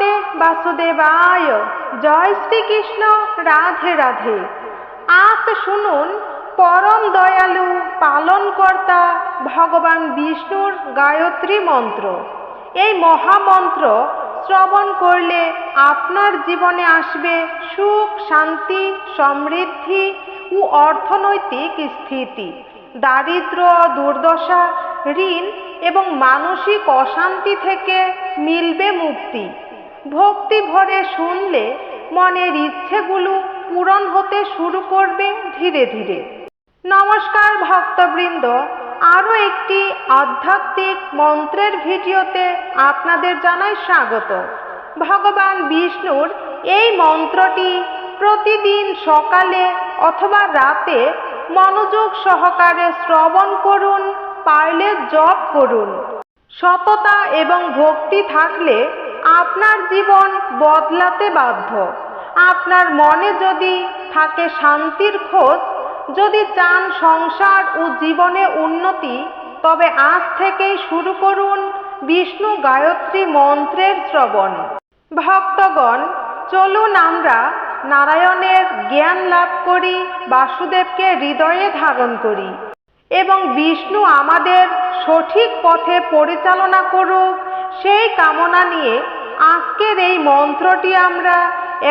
ভগবতে বাসুদেবায়। জয় শ্রীকৃষ্ণ, রাধে রাধে। আজ শুনুন, পরম দয়ালু, পালনকর্তা ভগবান বিষ্ণুর গায়ত্রী মন্ত্র। এই মহামন্ত্র শ্রবণ করলে আপনার জীবনে আসবে সুখ, শান্তি, সমৃদ্ধি ও অর্থনৈতিক স্থিতি। দারিদ্র, দুর্দশা, ঋণ এবং মানসিক অশান্তি থেকে মিলবে মুক্তি। ভক্তি ভরে শুনলে মনের ইচ্ছেগুলো পূরণ হতে শুরু করবে ধীরে ধীরে। নমস্কার ভক্তবৃন্দ, আরও একটি আধ্যাত্মিক মন্ত্রের ভিডিওতে আপনাদের জানাই স্বাগত। ভগবান বিষ্ণুর এই মন্ত্রটি প্রতিদিন সকালে অথবা রাতে মনোযোগ সহকারে শ্রবণ করুন পারলে জপ করুন। সততা এবং ভক্তি থাকলে আপনার জীবন বদলাতে বাধ্য। আপনার মনে যদি থাকে শান্তির খোঁজ, যদি চান সংসার ও জীবনে উন্নতি, তবে আজ থেকেই শুরু করুন বিষ্ণু গায়ত্রী মন্ত্রের শ্রবণ। ভক্তগণ, চলুন আমরা নারায়ণের জ্ঞান লাভ করি, বাসুদেবকে হৃদয়ে ধারণ করি এবং বিষ্ণু আমাদের সঠিক পথে পরিচালনা করুক সেই কামনা নিয়ে আজকের এই মন্ত্রটি আমরা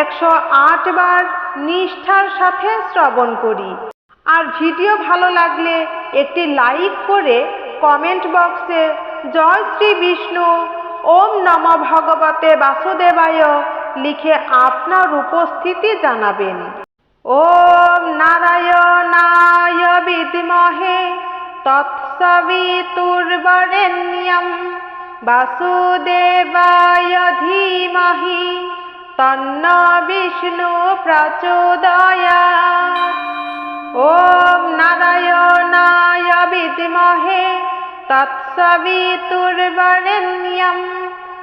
একশো আট বার নিষ্ঠার সাথে শ্রবণ করি। আর ভিডিও ভালো লাগলে একটি লাইক করে কমেন্ট বক্সে জয় শ্রী বিষ্ণু, ওম নম ভগবতে বাসুদেবায় লিখে আপনার উপস্থিতি জানাবেন। ওম নারায়ণায় বিদ্মহে, তৎসবিতুর্বরেণ্যম। বাসুদেবায় ধীমহি, তন্ন বিষ্ণু প্রচোদয়াৎ ওম নারায়ণায় বিদ্মহে, তৎসবিতুর্বরেণ্যম।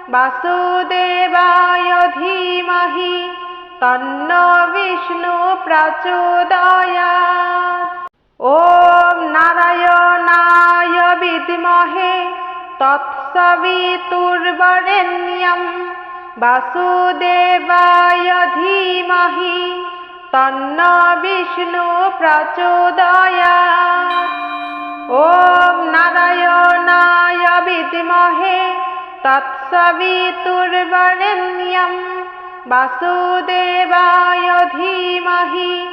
বাসুদেবায় ধীমহি, তন্ন বিষ্ণু প্রচোদয়াৎ ওম নারায়ণায় বিদ্মহে তৎসবিতুর্বরেণ্যম বাসুদেবায় ধীমহি, তন্ন বিষ্ণু প্রচোদয়াৎ ওম নারায়ণায় বিদ্মহে তৎসবিতুর্বরেণ্যম বাসুদেবায় ধীমহি,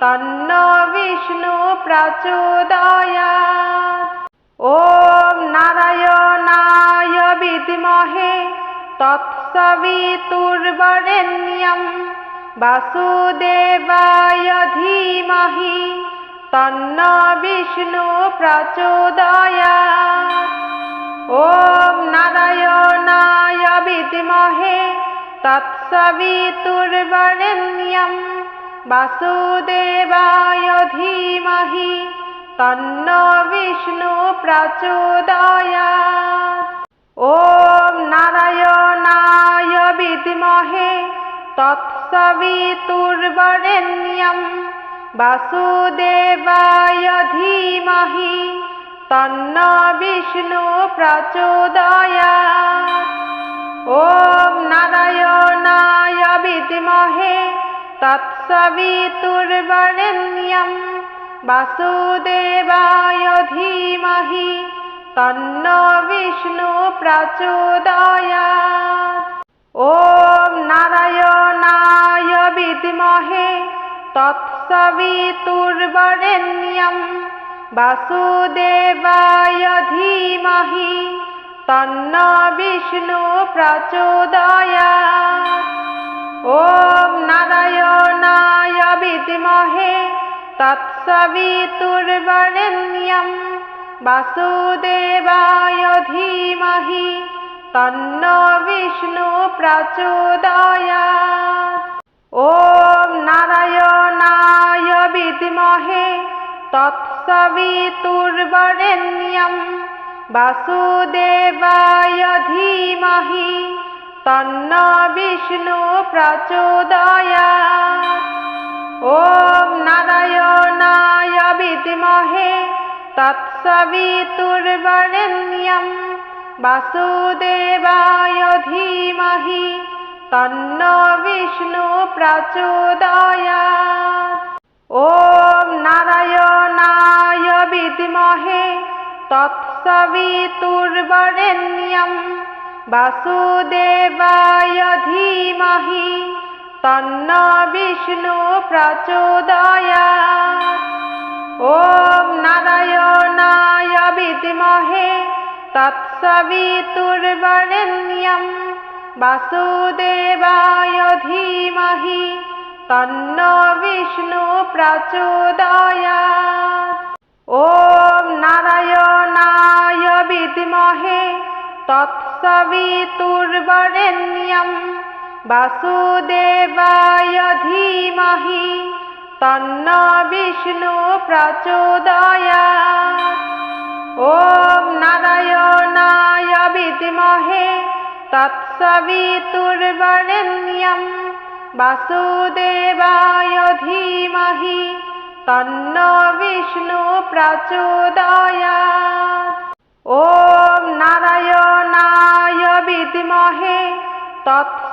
তন্ন বিষ্ণু প্রচোদয়াৎ ওম নারায়ণায় বিদ্মহে তৎসবিতুর্বরেণ্যম বাসুদেবায় ধীমহি তন্ন বিষ্ণু প্রচোদয়াৎ ওম নারায়ণায় বিদ্মহে তৎসবিতুর্বরেণ্যম বাসুদেবায় ধীমহি তন্ন বিষ্ণু প্রচোদয়াৎ ওম নারায়ণায় বিদ্মহে তৎসবিতুর্বরেণ্যম। বাসুদেবায় ধীমহি তন্ন বিষ্ণু প্রচোদয়াৎ ওম নারায়ণায় বিদ্মহে তৎসবিতুর্বরেণ্যম। বাসুদেবায় ধীমহি তন্ন বিষ্ণু প্রচোদয়াৎ ওম নারায়ণায় বিদ্মহে তৎসবিতুর্বরেণ্যম। বাসুদেবায় ধীমহি তন্ন বিষ্ণু প্রচোদয়াৎ ওম নারায়ণায় বিদ্মহে তৎসবিতুর্বরেণ্যম বাসুদেবায় ধীমহি তন্ন বিষ্ণু প্রচোদয়াৎ ওম নারায়ণায় বিদ্মহে তৎসবিতুর্বরেণ্যম বাসুদেবায় ধীমহি তন্ন বিষ্ণু প্রচোদয়াৎ ওম ॐ नारायणाय विद्महे तत्सवितुर्वरेण्यं वासुदेवाय धीमहि तन्न विष्णु प्रचोदयात् ॐ नारायणाय विद्महे तत्सवितुर्वरेण्यं वासुदेवाय धीमहि তন্ন বিষ্ণু প্রচোদয়াৎ ওম নারায়ণায় বিদ্মহে তৎসবিতুর্বরেণ্যম বাসুদেবায় ধীমহি তন্ন বিষ্ণু প্রচোদয়াৎ ওম নারায়ণায় বিদ্মহে তৎসবিতুর্বরেণ্যম वासुदेवाय धीमहि तन्न विष्णु प्रचोदयात् ॐ नारायणाय विद्महे तत्सवितुर्वरेण्यं वासुदेवाय धीमहि तन्न विष्णु प्रचोदयात् ॐ नारायणाय विद्महे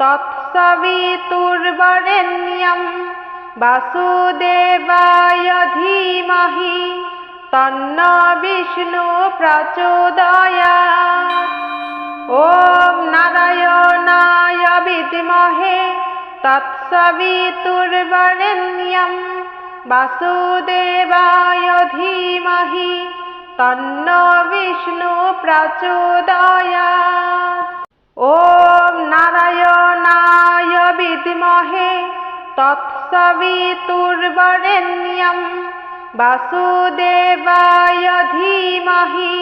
तत्सवितुर्वरेण्यं वासुदेवाय धीमहि तन्न विष्णु प्रचोदयात् ॐ नारायणाय विद्महे तत्सवितुर्वरेण्यं वासुदेवाय धीमहि तन्न विष्णु प्रचोदयात् ॐ नारायणाय विद्महे तत्सवितुर्वरेण्यं वासुदेवाय धीमहि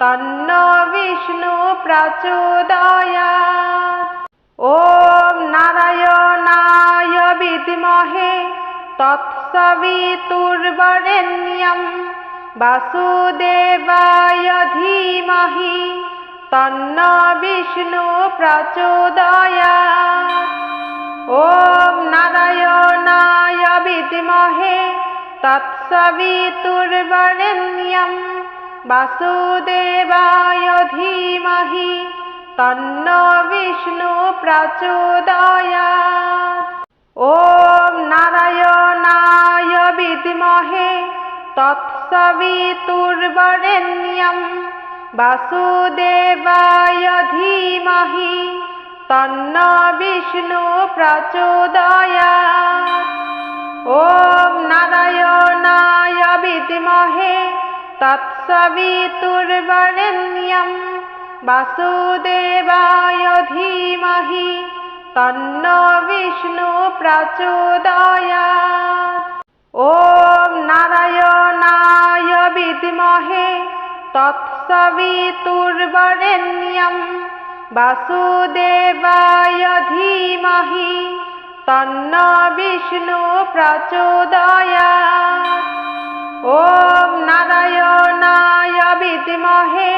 তন্ন বিষ্ণু প্রচোদয়াৎ ওম নারায়ণায় বিদ্মহে তৎসবিতুর্বরেণ্যম। বাসুদেবায় ধীমহি তন্ন বিষ্ণু প্রচোদয়াৎ ওম নারায়ণায় বিদ্মহে তৎসবিতুর্বরেণ্যম। वासुदेवाय धीमहि तन्न विष्णु प्रचोदयात् ॐ नारायणाय विद्महे तत्सवितुर्वरेण्यं वासुदेवाय धीमहि तन्न विष्णु प्रचोदयात् ॐ नारायणाय विद्महे তৎসবিতুর্বরেণ্যম বাসুদেবায় ধীমহি, তন্ন বিষ্ণু প্রচোদয়াৎ ওম নারায়ণায় বিদ্মহে তৎসবিতুর্বরেণ্যম বাসুদেবায় ধীমহি, তন্ন বিষ্ণু প্রচোদয়াৎ ওম নারায়ণায় বিদ্মহে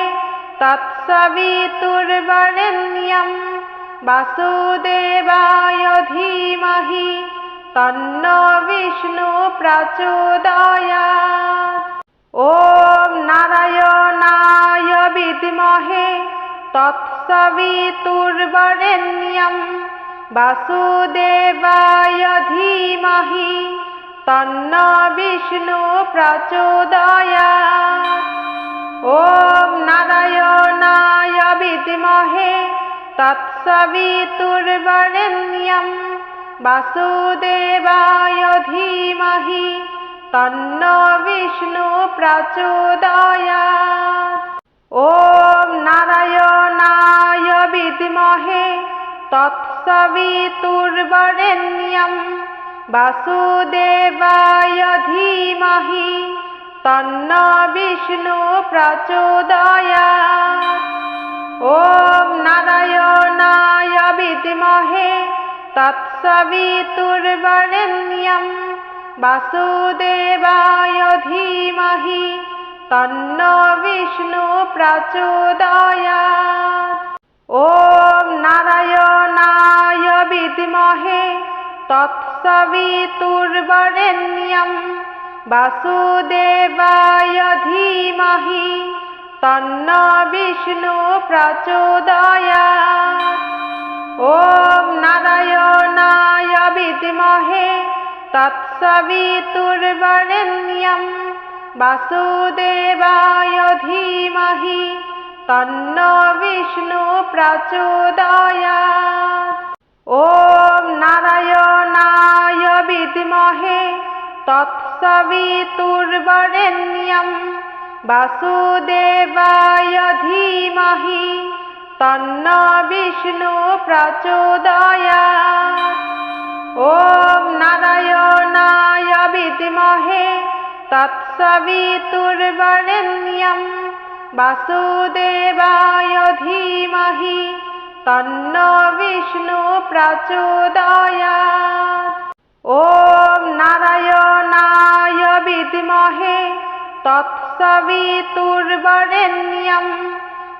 তৎসবিতুর্বরেণ্যম বাসুদেবায় ধীমহি তন্ন বিষ্ণু প্রচোদয়াৎ। ওম নারায়ণায় বিদ্মহে তৎসবিতুর্বরেণ্যম বাসুদেবায় ধীমহি তন্ন বিষ্ণু প্রচোদয়াৎ ওম নারায়ণায় বিদ্মহে তৎসবিতুর্বরেণ্যম। বাসুদেবায় ধীমহি তন্ন বিষ্ণু প্রচোদয়াৎ ওম নারায়ণায় বিদ্মহে তৎসবিতুর্বরেণ্যম। বাসুদেবায় ধীমহি তন্ন বিষ্ণু প্রচোদয়াৎ ওম নারায়ণায় তৎসবিতুর্বরেণ্যম বাসুদেবায় ধীমহি তন্ন বিষ্ণু প্রচোদয়াৎ ॐ नारायणाय विद्महे सवितुर्वरेण्यं वासुदेवाय धीमहि तन्न विष्णु प्रचोदयात् ॐ नारायणाय विद्महे तत्सवितुर्वरेण्यं वासुदेवाय धीमहि तन्न विष्णु प्रचोदयात् ॐ নারায়ণায় বিদ্মহে তৎসবিতুর্বরেণ্যম বাসুদেবায় ধীমহি তন্ন বিষ্ণু প্রচোদয়াৎ ॐ নারায়ণায় বিদ্মহে তৎসবিতুর্বরেণ্যম বাসুদেবায় ধীমহি তন্ন বিষ্ণু প্রচোদয়াৎ ॐ নারায়ণায় বিদ্মহে তৎসবিতুর্বরেণ্যম।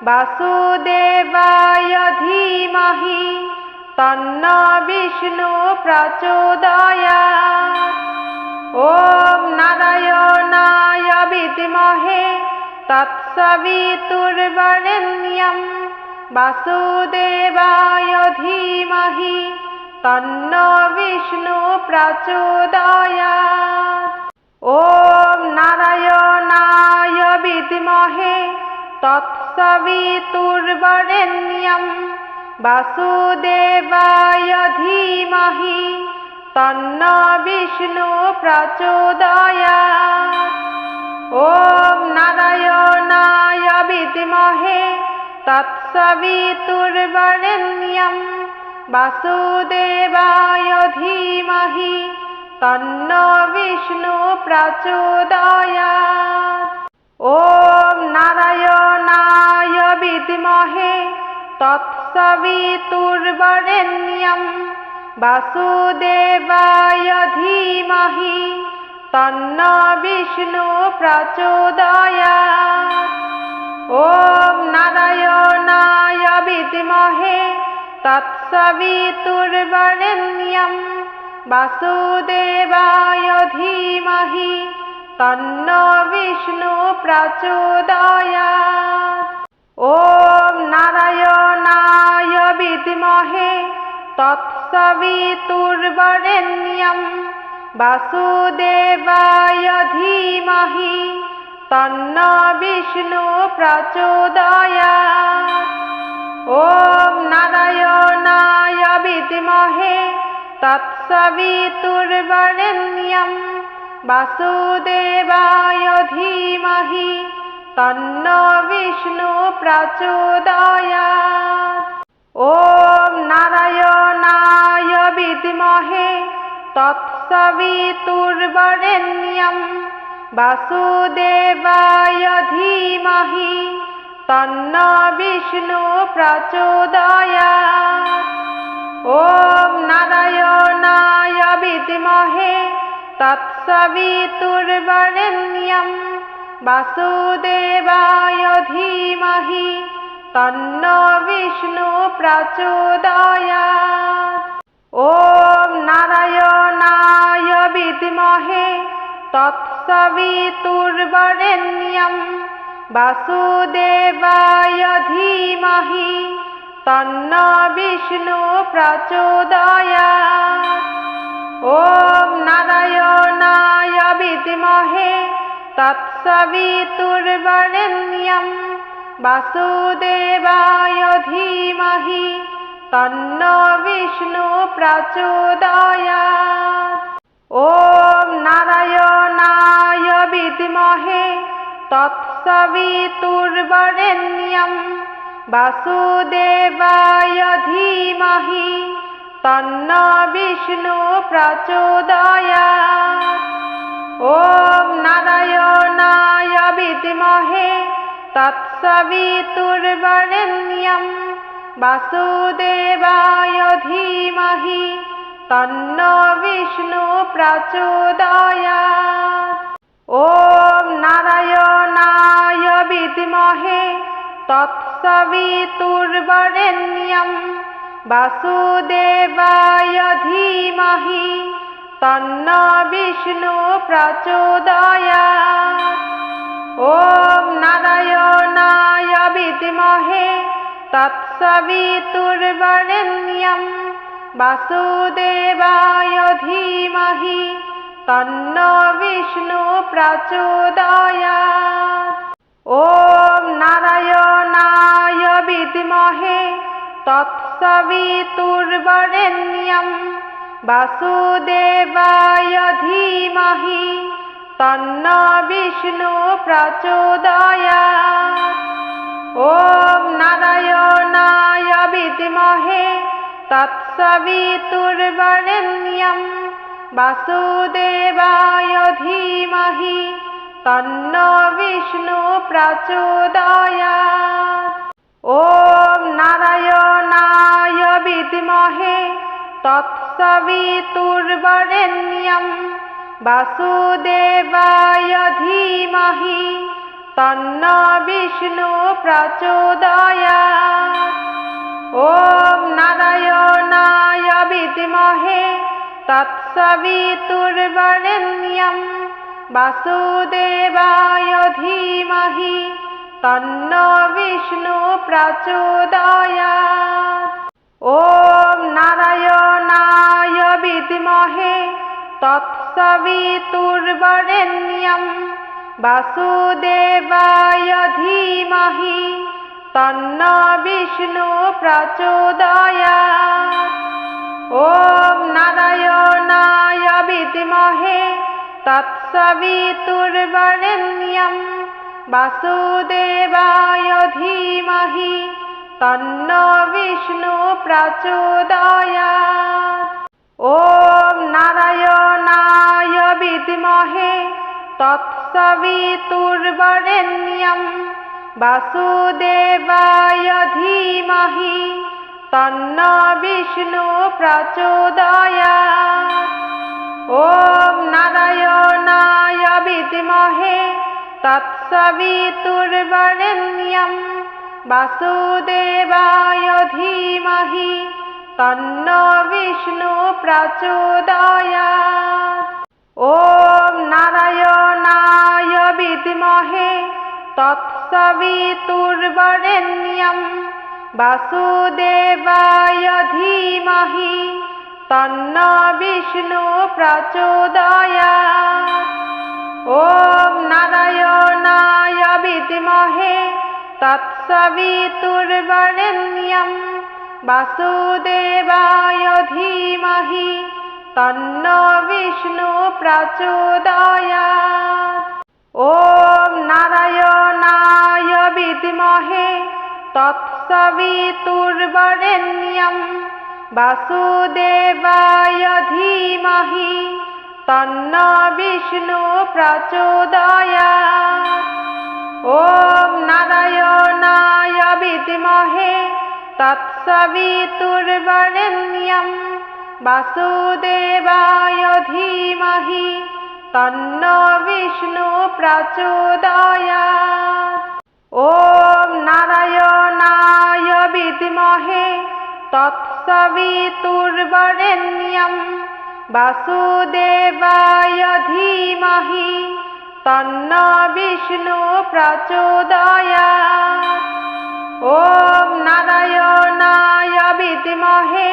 বাসুদেবায় ধীমহি তন্ন বিষ্ণু প্রচোদয়াৎ ॐ নারায়ণায় বিদ্মহে তৎসবিতুর্বরেণ্যম। বাসুদেবায় ধীমহি তন্ন বিষ্ণু প্রচোদয়াৎ ॐ নারায়ণায় বিদ্মহে তৎসবিতুর্বরেণ্যম। বাসুদেবায় ধীমহি তন্ন বিষ্ণু প্রচোদয়াৎ ॐ নারায়ণায় বিদ্মহে তৎসবিতুর্বরেণ্যম বাসুদেবায় ধীমহি তন্ন বিষ্ণু প্রচোদয়াৎ। ॐ নারায়ণায় বিদ্মহে তৎসবিতুর্বরেণ্যম বাসুদেবায় ধীমহি তন্ন বিষ্ণু প্রচোদয়াৎ। ॐ নারায়ণায় বিদ্মহে তৎসবিতুর্বরেণ্যম বাসুদেবায় ধীমহি তন্ন বিষ্ণু প্রচোদয়াৎ ॐ নারায়ণায় বিদ্মহে তৎসবিতুর্বরেণ্যম বাসুদেবায় ধীমহি তন্ন বিষ্ণু প্রচোদয়াৎ ॐ নারায়ণায় বিদ্মহে তৎসবিতুর্বরেণ্যম। বাসুদেবায় ধীমহি তন্ন বিষ্ণু প্রচোদয়াৎ ॐ নারায়ণায় বিদ্মহে তৎসবিতুর্বরেণ্যম। বাসুদেবায় ধীমহি তন্ন বিষ্ণু প্রচোদয়াৎ ॐ নারায়ণায় বিদ্মহে, তৎসবিতুর্বরেণ্যম। বাসুদেবায় ধীমহি তন্ন বিষ্ণু প্রচোদয়াৎ ॐ নারায়ণায় বিদ্মহে তৎসবিতুর্বরেণ্যম তৎসবিতুর্বরেণ্যম বাসুদেবায় ধীমহি তন্ন বিষ্ণু প্রচোদয়াৎ ॐ নারায়ণায় বিদ্মহে তৎসবিতুর্বরেণ্যম বাসুদেবায় ধীমহি তন্ন বিষ্ণু প্রচোদয়াৎ ॐ नारायणाय विद्महे तत्सवितुर्वरेण्यं वासुदेवाय धीमहि तन्न विष्णु प्रचोदय ॐ नारायणाय विद्महे तत्सवितुर्वरेण्यं वासुदेवाय धीमहि তন্ন বিষ্ণু প্রচোদয়া ওম নারায়ণায় বিদ্মহে তৎসবিতুর্বরেণ্যম। বাসুদেবায় ধীমহি তন্ন বিষ্ণু প্রচোদয়া ও নারায়ণায় বিদ্মহে তৎসবিতুর্বরেণ্যম। वासुदेवाय धीमहि तन्नो विष्णु प्रचोदयात् ॐ नारायणाय विद्महे तत्सवितुर्वरेण्यं वासुदेवाय धीमहि तन्नो विष्णु प्रचोदयात् ॐ नारायणाय विद्महे तत्सवितुर्वरेण्यं वासुदेवाय धीमहि तन्नो विष्णु प्रचोदयात् ॐ नारायणाय विद्महे तत्सवितुर्वरेण्यं वासुदेवाय धीमहि तन्नो विष्णु प्रचोदयात् तत्सवितुर्वरेण्यं वासुदेवाय धीमहि तन्नो विष्णु प्रचोदयात् ॐ नारायणाय विद्महे तत्सवितुर्वरेण्यं वासुदेवाय धीमहि तन्नो विष्णु प्रचोदयात् ॐ नारायणाय विद्महे तत्सवितुर्वरेण्यं वासुदेवाय धीमहि तन्नो विष्णु प्रचोदयात् ॐ नारायणाय विद्महे तत्सवितुर्वरेण्यं वासुदेवाय धीमहि তন্ন বিষ্ণু প্রচোদয়া। ওম নারায়ণায় বিদ্মহে তৎসবিতুর্বরেণ্যম। বাসুদেবায় ধীমহি তন্ন বিষ্ণু প্রচোদয়া। ওম নারায়ণায় বিদ্মহে তৎসবিতুর্বরেণ্যম। वासुदेवाय धीमहि तन्नो विष्णु प्रचोदयात् ॐ नारायणाय विद्महे तत्सवितुर्वरेण्यं वासुदेवाय धीमहि तन्नो विष्णु प्रचोदयात् ॐ नारायणाय विद्महे तत्सवितुर्वरेण्यं वासुदेवाय धीमहि तन्नो विष्णु प्रचोदयात् ॐ नारायणाय विद्महे तत्सवितुर्वरेण्यं वासुदेवाय धीमहि तन्नो विष्णु प्रचोदयात् ॐ नारायणाय विद्महे तत्सवितुर्वरेण्यं वासुदेवाय धीमहि तन्नो विष्णु प्रचोदयात् ॐ नारायणाय विद्महे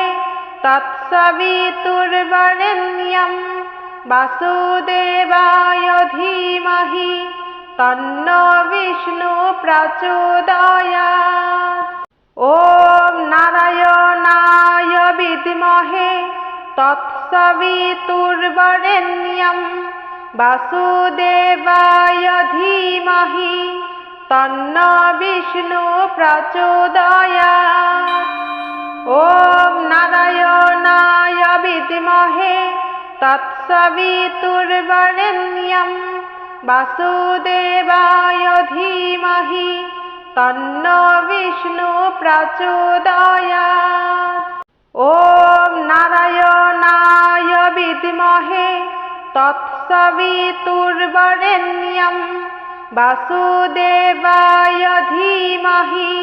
तत्सवितुर्वरेण्यं वासुदेवाय धीमहि তন্ন বিষ্ণু প্রাচুদয়া। ওম নারায়ণায় বিদ্মহে তৎসবিতুর্বরেণ্যম বাসুদেবায় ধীমহি তন্ন বিষ্ণু প্রচোদয়া। ওম নারায়ণায় বিদ্মহে তৎসবিতুর্বরেণ্যম वासुदेवाय धीमहि तन्नो विष्णु प्रचोदया ॐ नारायणाय विद्महे तत्सवितुर्वरेण्यं वासुदेवाय धीमहि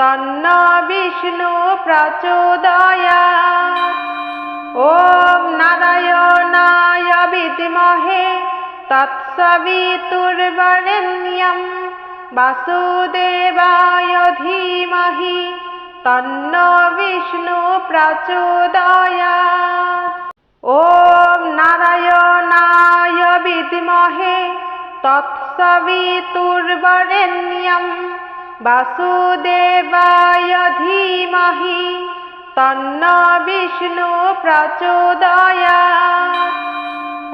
तन्नो विष्णु प्रचोदया ॐ नारायणाय विद्महे तत् सवितुर्वरेण्यं वासुदेवाय धीमहि तन्नो विष्णु प्रचोदयात् ॐ नारायणाय विद्महे तत्सवितुर्वरेण्यं वासुदेवाय धीमहि तन्न विष्णु प्रचोदयात्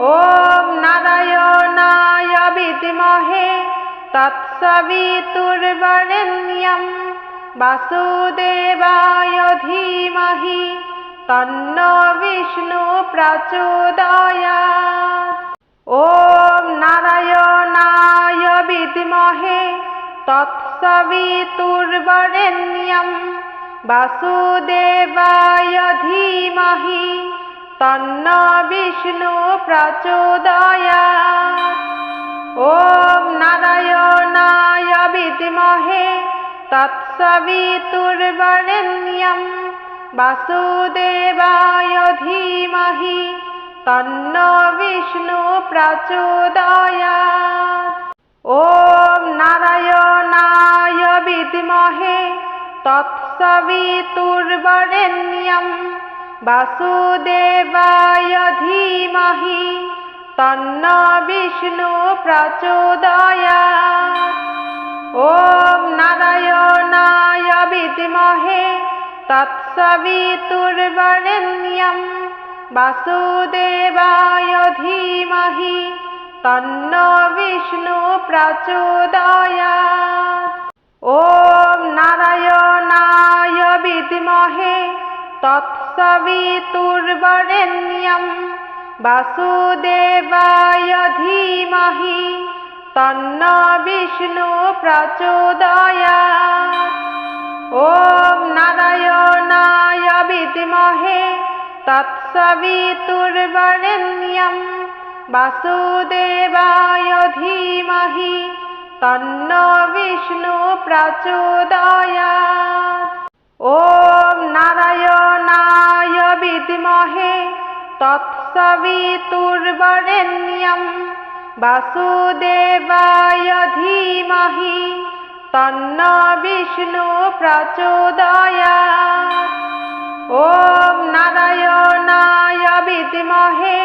ॐ नारायणाय विद्महे तत्सवितुर्वणन्यं वासुदेवाय धीमहि तन्नो विष्णु प्रचोदयात् ॐ नारायणाय विद्महे तत्सवितुर्वरेण्यं वासुदेवाय धीमहि তন্ন বিষ্ণু প্রচোদয়া ওম নারায়ণায় বিদ্মহে তৎসবিতুর্বরেণ্যম। বাসুদেবায় ধীমহি তন্ন বিষ্ণু প্রচোদয়া ওম নারায়ণায় বিদ্মহে তৎসবিতুর্বরেণ্যম। वासुदेवाय धीमहि तन्न विष्णु प्रचोदया ॐ नारायणाय विद्महे तत्सवितुर्वरेण्यं वासुदेवाय धीमहि तन्न विष्णु प्रचोदया ॐ नारायणाय विद्महे तत् सवितुर्वरेण्यं वासुदेवाय धीमहि तन्न विष्णु प्रचोदय ॐ नारायणाय विद्महे तत्सवितुर्वरेण्यं वासुदेवाय धीमहि तन्न विष्णु प्रचोदया ওম নারায়ণায় বিদ্মহে তৎসবিতুর্বরেণ্যম বাসুদেবায় ধীমহি তন্ন বিষ্ণু প্রচোদয়া ওম নারায়ণায় বিদ্মহে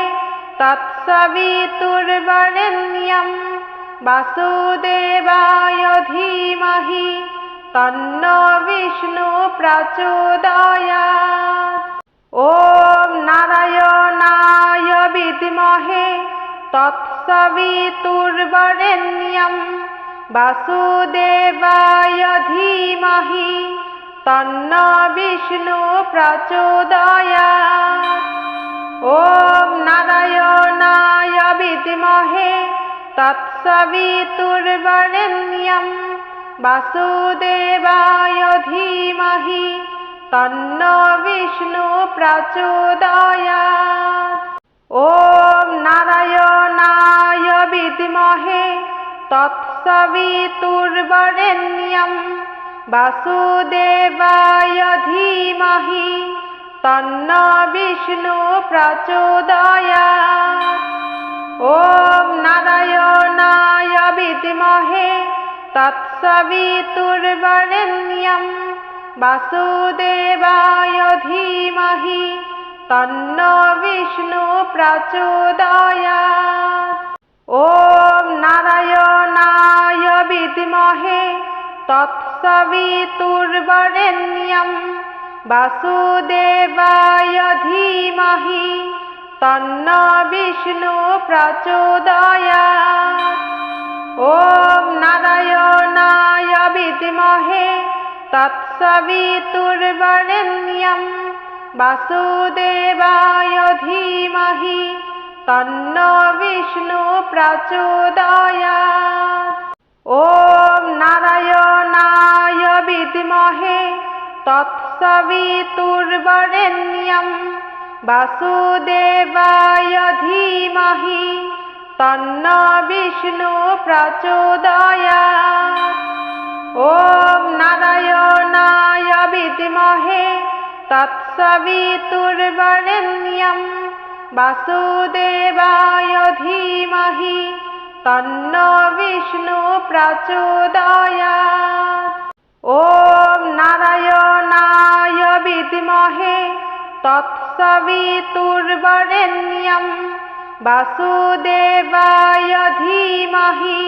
তৎসবিতুর্বরেণ্যম বাসুদেবায় ধীমহি তন্ন বিষ্ণু প্রচোদয়া ওম নারায়ণায় বিদ্মহে তৎসবিতুর্বরেণ্যম। বাসুদেবায় ধীমহি তন্ন বিষ্ণু প্রচোদয়া ওম নারায়ণায় বিদ্মহে তৎসবিতুর্বরেণ্যম। वासुदेवाय धीमहि तन्नो विष्णु प्रचोदया ॐ नारायणाय विद्महे तत्सवितुर्वरेण्यं वासुदेवाय धीमहि तन्नो विष्णु प्रचोदया ॐ नारायणाय विद्महे তৎসবিতুর্বরেণ্যं বাসুদেবায় ধীমহি তন্ন বিষ্ণু প্রচোদয়াৎ। ॐ নারায়ণায় বিদ্মহে তৎসবিতুর্বরেণ্যं বাসুদেবায় ধীমহি তন্ন বিষ্ণু প্রচোদয়াৎ। ॐ नारायणाय विद्महे तत्सवितुर्वरेण्यं वासुदेवाय धीमहि तन्नो विष्णु प्रचोदयात् ॐ नारायणाय विद्महे तत्सवितुर्वरेण्यं वासुदेवाय धीमहि তন্ন বিষ্ণু প্রচোদয়া। ওম নারায়ণায় বিদ্মহে তৎসবিতুর্বরেণ্যম বাসুদেবায় ধীমহি তন্ন বিষ্ণু প্রচোদয়া। ওম নারায়ণায় বিদ্মহে তৎসবিতুর্বরেণ্যম वासुदेवाय धीमहि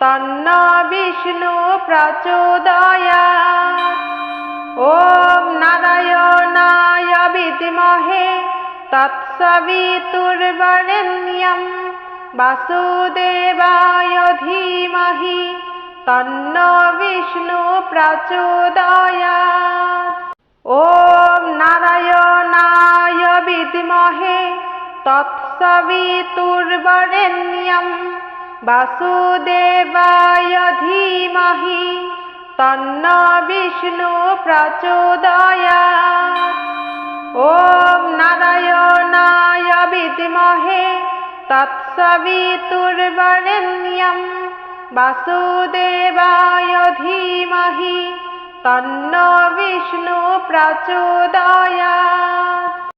तन्नो विष्णु प्रचोदयात् ॐ नारायणाय विद्महे तत्सवितुर्वरेण्यं वासुदेवाय धीमहि तन्नो विष्णु प्रचोदयात् ॐ नारायणाय विद्महे तत्सवितुर्वरेण्यं वासुदेवाय धीमहि तन्नो विष्णु प्रचोदयात् ॐ नारायणाय विद्महे तत्सवितुर्वरेण्यं वासुदेवाय धीमहि तन्नो विष्णु प्रचोदयात्